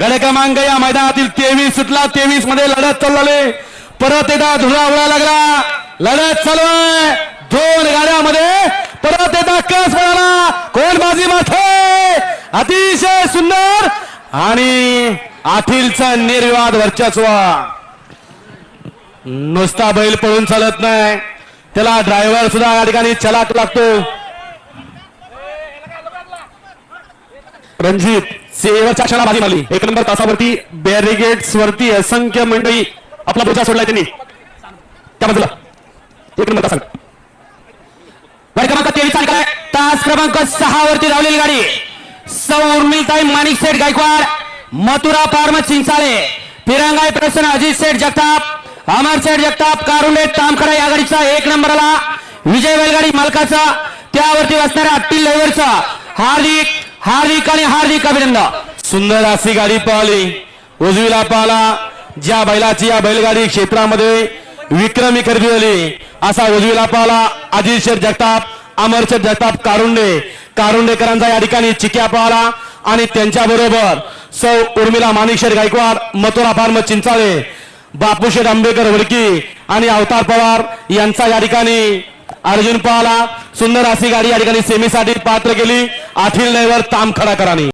गड क्रमांक या मैदानातील तेवीस सुटला तेवीसमध्ये लढत चालू परत एकदा धुरा उडा लागला. लढत चालू आहे. दोन गाड्यामध्ये परत एकदा कस मिळाला कोण बाजी माथे. अतिशय सुंदर आणि आठीलचा निर्विवाद वर्चस्व. नुसता बैल पळून चालत नाही. त्याला ड्रायव्हर सुद्धा या ठिकाणी चलाक लागतो. रणजित शेवटच्या क्षणा बाजी मारली एक नंबर तासावरती बॅरिगेट्स वरती असंख्य मंडळी आपला पुढचा सोडलाय त्यांनी. त्या बाजूला. एक नंबर तासा. गाडी क्रमांक तेवीस काय तास क्रमांक सहा वरती धावलेली गाडी. सौ उर्मिलताई माणिक सेठ गायकवाड मथुरा फार्म चिंचाळे फिरंगाई प्रसन्न अजित सेठ जगताप अमर सेठ जगताप कारुंडे तामखडा या गाडीचा एक नंबरला विजय बैलगाडी मालकाचा. त्यावरती असणाऱ्या अट्टील ड्रायव्हरचा हार्दिक हार्दिक आणि हार्दिक अभिनंदन. सुंदर अशी गाडी पळाली. उजवीला पाहला ज्या बैलाची या बैलगाडी क्षेत्रामध्ये विक्रमी खरेदी झाली. असा उजवीला पाहला अजित शेठ जगताप अमर शेठ जगताप कारुंडे. कारुंडेकरांचा या ठिकाणी चिक्या पावला आणि त्यांच्या बरोबर सौ उर्मिला माणिकशेठ गायकवाड मथुरा फार्म चिंचाळे बापूशेठ आंबेकर वडकी आणि अवतार पवार यांचा या ठिकाणी अर्जुन पाला सुंदर अशी गाडी या ठिकाणी सेमीसाठी पात्र केली. ताम ड्रायव्हर तामखडाकरांनी